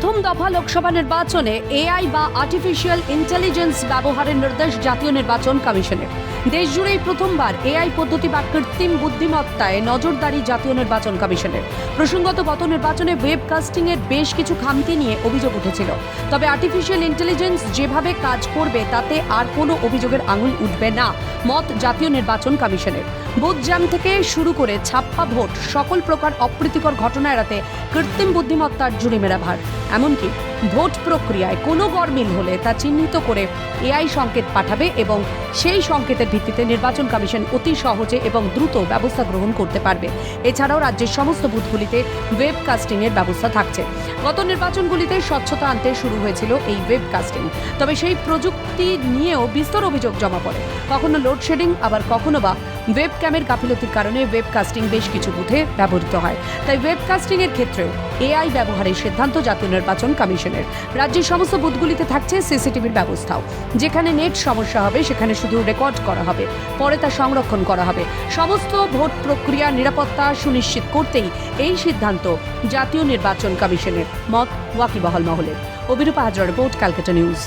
দফা লোকসভা নির্বাচনে এআই বা আর্টিফিশিয়াল ইন্টেলিজেন্স ব্যবহারের নির্দেশ জাতীয় নির্বাচন কমিশনের। দেশজুড়েই প্রথমবার এআই পদ্ধতি বা কৃত্রিম বুদ্ধিমত্তায় নজরদারি জাতীয় নির্বাচন কমিশনের। প্রসঙ্গত, গত নির্বাচনে ওয়েবকাস্টিং এর বেশ কিছু খামতি নিয়ে অভিযোগ উঠেছিল। তবে আর্টিফিশিয়াল ইন্টেলিজেন্স যেভাবে কাজ করবে, তাতে আর কোনো অভিযোগের আঙুল উঠবে না, মত জাতীয় নির্বাচন কমিশনের। বুথ জ্যাম থেকে শুরু করে ছাপ্পা ভোট, সকল প্রকার অপ্রীতিকর ঘটনা এড়াতে কৃত্রিম বুদ্ধিমত্তার জুড়ি মেরা ভার। এমনকি ভোট প্রক্রিয়ায় কোনো গরমিল হলে তা চিহ্নিত করে এআই সংকেত পাঠাবে এবং সেই সংকেতের ভিত্তিতে নির্বাচন কমিশন অতি সহজে এবং দ্রুত ব্যবস্থা গ্রহণ করতে পারবে। এছাড়াও রাজ্যের সমস্ত বুথগুলিতে ওয়েবকাস্টিং এর ব্যবস্থা থাকছে। গত নির্বাচনগুলিতে স্বচ্ছতা আনতে শুরু হয়েছিল এই ওয়েবকাস্টিং। তবে সেই প্রযুক্তি নিয়েও বিস্তর অভিযোগ জমা পড়ে। কখনো লোডশেডিং, আবার কখনো বা ওয়েব ক্যামের গাফিলতির কারণে ওয়েবকাস্টিং বেশ কিছু বুথে ব্যবহৃত হয়। তাই ওয়েবকাস্টিং এর ক্ষেত্রেও এআই ব্যবহারের সিদ্ধান্ত জাতীয় নির্বাচন কমিশনের। রাজ্যের সমস্ত বুথগুলিতে থাকছে সিসিটিভির ব্যবস্থাও। যেখানে নেট সমস্যা হবে, সেখানে শুধু রেকর্ড করা হবে। পরে তা সংরক্ষণ করা হবে। সমস্ত ভোট প্রক্রিয়া নিরাপত্তা সুনিশ্চিত করতেই এই সিদ্ধান্ত জাতীয় নির্বাচন কমিশনের মত ওয়াকিবহাল মহলের। Abhirupa Hazra report, Calcutta news.